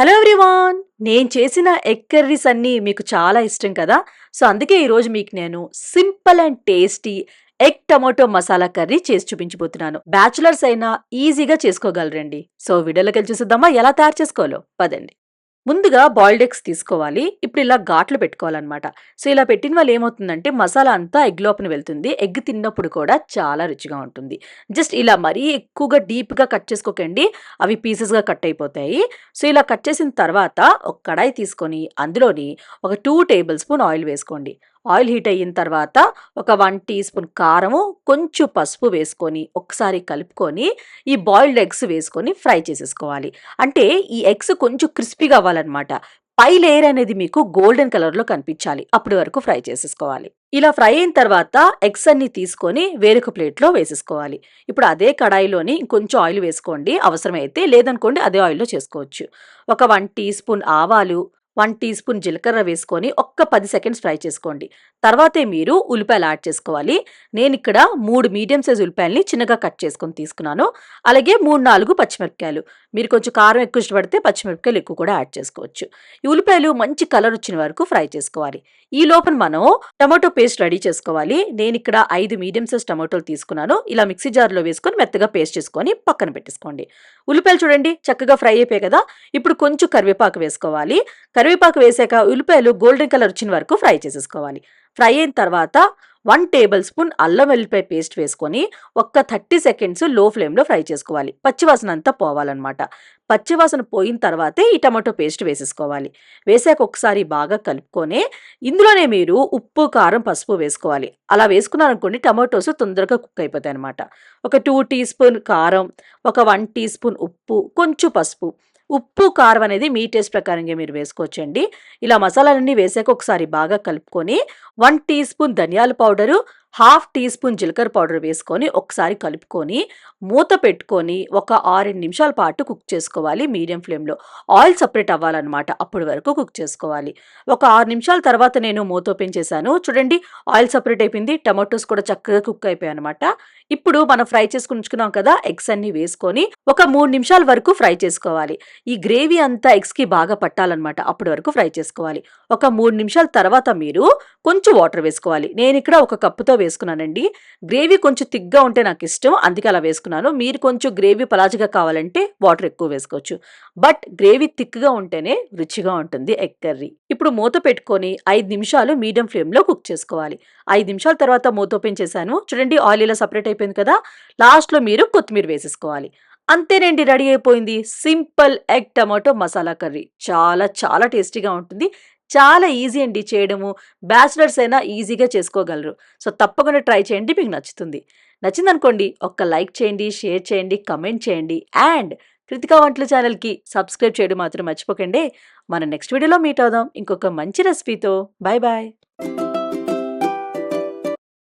Hello everyone నేను చేసిన egg curries అన్నీ మీకు చాలా ఇష్టం కదా? సో అందుకే ఈరోజు మీకు నేను simple and tasty egg tomato masala curry చేసి చూపించబోతున్నాను. బ్యాచులర్స్ అయినా ఈజీగా చేసుకోగలరండి. సో వీడియోలోకి వెళ్ళి చూసిద్దామా? ఎలా తయారు చేసుకోవాలో? పదండి. ముందుగా బాయిల్డ్ ఎగ్స్ తీసుకోవాలి. ఇప్పుడు ఇలా ఘాట్లు పెట్టుకోవాలన్నమాట. సో ఇలా పెట్టిన వాళ్ళు ఏమవుతుందంటే మసాలా అంతా ఎగ్ లోపల వెళ్తుంది. ఎగ్ తిన్నప్పుడు కూడా చాలా రుచిగా ఉంటుంది. జస్ట్ ఇలా మరీ ఎక్కువగా డీప్గా కట్ చేసుకోకండి. అవి పీసెస్గా కట్ అయిపోతాయి. సో ఇలా కట్ చేసిన తర్వాత ఒక కడాయి తీసుకొని అందులోని ఒక టూ టేబుల్ స్పూన్ ఆయిల్ వేసుకోండి. ఆయిల్ హీట్ అయిన తర్వాత ఒక వన్ టీ స్పూన్ కారము కొంచెం పసుపు వేసుకొని ఒకసారి కలుపుకొని ఈ బాయిల్డ్ ఎగ్స్ వేసుకొని ఫ్రై చేసేసుకోవాలి. అంటే ఈ ఎగ్స్ కొంచెం క్రిస్పీగా అవ్వాలన్నమాట. పై లేయర్ అనేది మీకు గోల్డెన్ కలర్లో కనిపించాలి. అప్పటి వరకు ఫ్రై చేసేసుకోవాలి. ఇలా ఫ్రై అయిన తర్వాత ఎగ్స్ అన్ని తీసుకొని వేరొక ప్లేట్లో వేసేసుకోవాలి. ఇప్పుడు అదే కడాయిలోని ఇంకొంచెం ఆయిల్ వేసుకోండి. అవసరమైతే లేదనుకోండి అదే ఆయిల్లో చేసుకోవచ్చు. ఒక వన్ టీ స్పూన్ ఆవాలు వన్ టీ స్పూన్ జీలకర్ర వేసుకొని ఒక్క పది సెకండ్స్ ఫ్రై చేసుకోండి. తర్వాతే మీరు ఉల్లిపాయలు యాడ్ చేసుకోవాలి. నేను ఇక్కడ మూడు మీడియం సైజ్ ఉల్లిపాయలని చిన్నగా కట్ చేసుకొని తీసుకున్నాను. అలాగే మూడు నాలుగు పచ్చిమిరపకాయలు. మీరు కొంచెం కారం ఎక్కువ ఇష్టపడితే పచ్చిమిరపకాయలు ఎక్కువ కూడా యాడ్ చేసుకోవచ్చు. ఈ ఉల్లిపాయలు మంచి కలర్ వచ్చిన వరకు ఫ్రై చేసుకోవాలి. ఈ లోపల మనం టమాటో పేస్ట్ రెడీ చేసుకోవాలి. నేను ఇక్కడ ఐదు మీడియం సైజ్ టమాటోలు తీసుకున్నాను. ఇలా మిక్సీ జార్లో వేసుకొని మెత్తగా పేస్ట్ చేసుకొని పక్కన పెట్టేసుకోండి. ఉల్లిపాయలు చూడండి చక్కగా ఫ్రై అయిపోయాయి కదా. ఇప్పుడు కొంచెం కరివేపాకు వేసుకోవాలి. కరివేపాకు వేసాక ఉల్లిపాయలు గోల్డెన్ కలర్ వచ్చిన వరకు ఫ్రై చేసేసుకోవాలి. ఫ్రై అయిన తర్వాత వన్ టేబుల్ స్పూన్ అల్లం వెల్లిపాయ పేస్ట్ వేసుకొని ఒక్క థర్టీ సెకండ్స్లో ఫ్లేమ్లో ఫ్రై చేసుకోవాలి. పచ్చివాసన అంతా పోవాలన్నమాట. పచ్చివాసన పోయిన తర్వాతే ఈ టమాటో పేస్ట్ వేసేసుకోవాలి. వేసాక ఒకసారి బాగా కలుపుకొని ఇందులోనే మీరు ఉప్పు కారం పసుపు వేసుకోవాలి. అలా వేసుకున్నారనుకోండి టమాటోస్ తొందరగా కుక్ అయిపోతాయి అనమాట ఒక టూ టీ స్పూన్ కారం ఒక వన్ టీ స్పూన్ ఉప్పు కొంచెం పసుపు. ఉప్పు కారం అనేది మీ టేస్ట్ ప్రకారంగా మీరు వేసుకోవచ్చండి. ఇలా మసాలాలన్నీ వేసాక ఒకసారి బాగా కలుపుకొని వన్ టీ స్పూన్ ధనియాల పౌడరు హాఫ్ టీ స్పూన్ జీలకర్ర పౌడర్ వేసుకొని ఒకసారి కలుపుకొని మూత పెట్టుకొని ఒక ఆరు నిమిషాల పాటు కుక్ చేసుకోవాలి మీడియం ఫ్లేమ్లో. ఆయిల్ సపరేట్ అవ్వాలన్నమాట అప్పటి వరకు కుక్ చేసుకోవాలి. ఒక ఆరు నిమిషాల తర్వాత నేను మూత ఓపెన్ చేశాను. చూడండి ఆయిల్ సపరేట్ అయిపోయింది టమాటోస్ కూడా చక్కగా కుక్ అయిపోయాయి అనమాట ఇప్పుడు మనం ఫ్రై చేసుకుని ఉంచుకున్నాం కదా ఎగ్స్ అన్ని వేసుకొని ఒక మూడు నిమిషాల వరకు ఫ్రై చేసుకోవాలి. ఈ గ్రేవీ అంతా ఎగ్స్కి బాగా పట్టాలన్నమాట అప్పటి వరకు ఫ్రై చేసుకోవాలి. ఒక మూడు నిమిషాల తర్వాత మీరు కొంచెం వాటర్ వేసుకోవాలి. నేను ఇక్కడ ఒక కప్పుతో వేసుకున్నానండి. గ్రేవీ కొంచెం తిగ్గా ఉంటే నాకు ఇష్టం. అందుకే అలా వేసుకున్నాను. మీరు కొంచెం గ్రేవీ పలాజగా కావాలంటే వాటర్ ఎక్కువ వేసుకోవచ్చు. బట్ గ్రేవీ థిక్గా ఉంటేనే రుచిగా ఉంటుంది ఎగ్ కర్రీ. ఇప్పుడు మూత పెట్టుకొని ఐదు నిమిషాలు మీడియం ఫ్లేమ్లో కుక్ చేసుకోవాలి. ఐదు నిమిషాల తర్వాత మూత ఓపెన్ చేశాను. చూడండి ఆయిల్ ఇలా సపరేట్ అయిపోయింది కదా! లాస్ట్లో మీరు కొత్తిమీర వేసేసుకోవాలి. అంతేనండి రెడీ అయిపోయింది. Simple egg tomato masala curry. చాలా చాలా టేస్టీగా ఉంటుంది. చాలా ఈజీ అండి చేయడము. బ్యాచిలర్స్ అయినా ఈజీగా చేసుకోగలరు. సో తప్పకుండా ట్రై చేయండి. మీకు నచ్చుతుంది. నచ్చిందనుకోండి ఒక్క లైక్ చేయండి షేర్ చేయండి కమెంట్ చేయండి. అండ్ కృతికా వంటల ఛానల్కి సబ్స్క్రైబ్ చేయడం మాత్రం మర్చిపోకండి. మనం నెక్స్ట్ వీడియోలో మీట్ అవుదాం. ఇంకొక మంచి రెసిపీతో. Bye bye